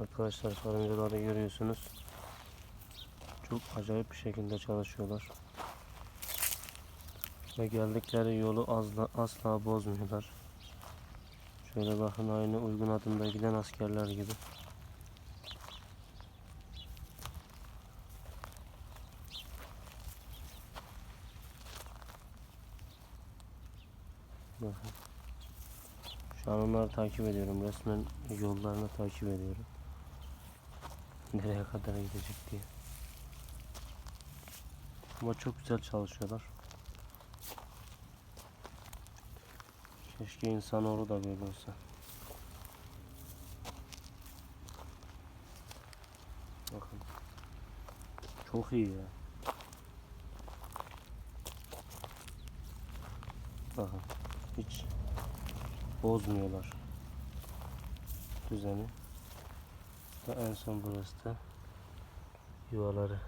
Arkadaşlar karıncaları görüyorsunuz. Çok acayip bir şekilde çalışıyorlar. Ve geldikleri yolu asla, asla bozmuyorlar. Şöyle bakın aynı uygun adımda giden askerler gibi. Bakın. Şu an onları takip ediyorum. Resmen yollarını takip ediyorum. Nereye kadar gidecek diye. Ama çok güzel çalışıyorlar. Keşke insanoğlu da böyle olsa. Bakın. Çok iyi ya. Bakın. Hiç bozmuyorlar düzeni. En son burası da yuvaları.